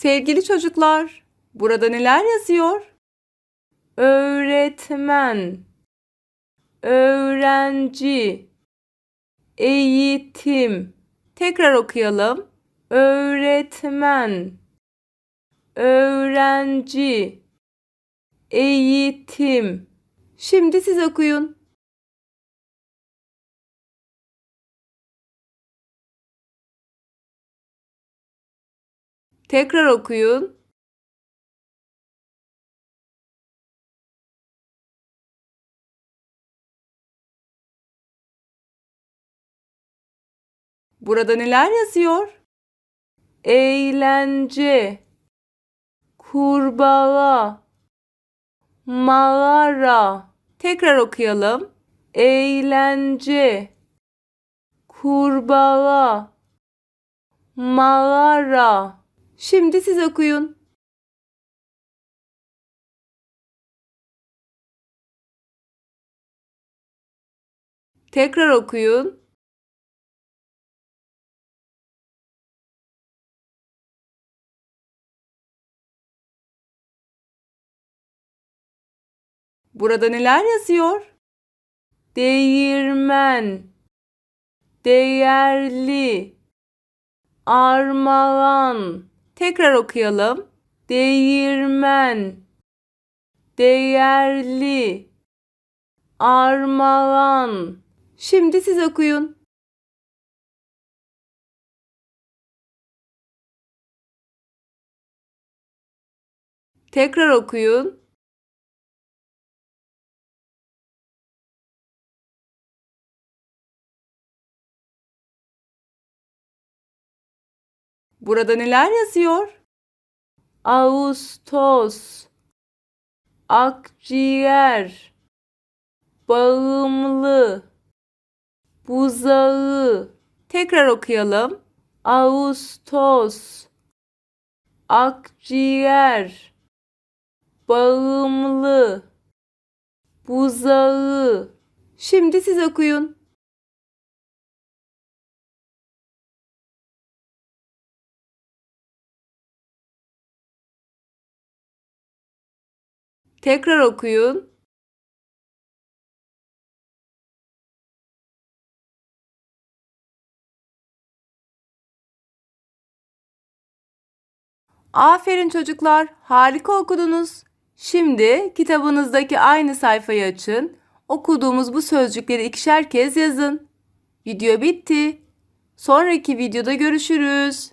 Sevgili çocuklar, burada neler yazıyor? Öğretmen, öğrenci, eğitim. Tekrar okuyalım. Öğretmen, öğrenci, eğitim. Şimdi siz okuyun. Tekrar okuyun. Burada neler yazıyor? Eğlence, kurbağa, mağara. Tekrar okuyalım. Eğlence, kurbağa, mağara. Şimdi siz okuyun. Tekrar okuyun. Burada neler yazıyor? Değirmen, değerli, armağan. Tekrar okuyalım. Değirmen, değerli, armağan. Şimdi siz okuyun. Tekrar okuyun. Burada neler yazıyor? Ağustos, akciğer, bağımlı, buzağı. Tekrar okuyalım. Ağustos, akciğer, bağımlı, buzağı. Şimdi siz okuyun. Tekrar okuyun. Aferin çocuklar, harika okudunuz. Şimdi kitabınızdaki aynı sayfayı açın. Okuduğumuz bu sözcükleri ikişer kez yazın. Video bitti. Sonraki videoda görüşürüz.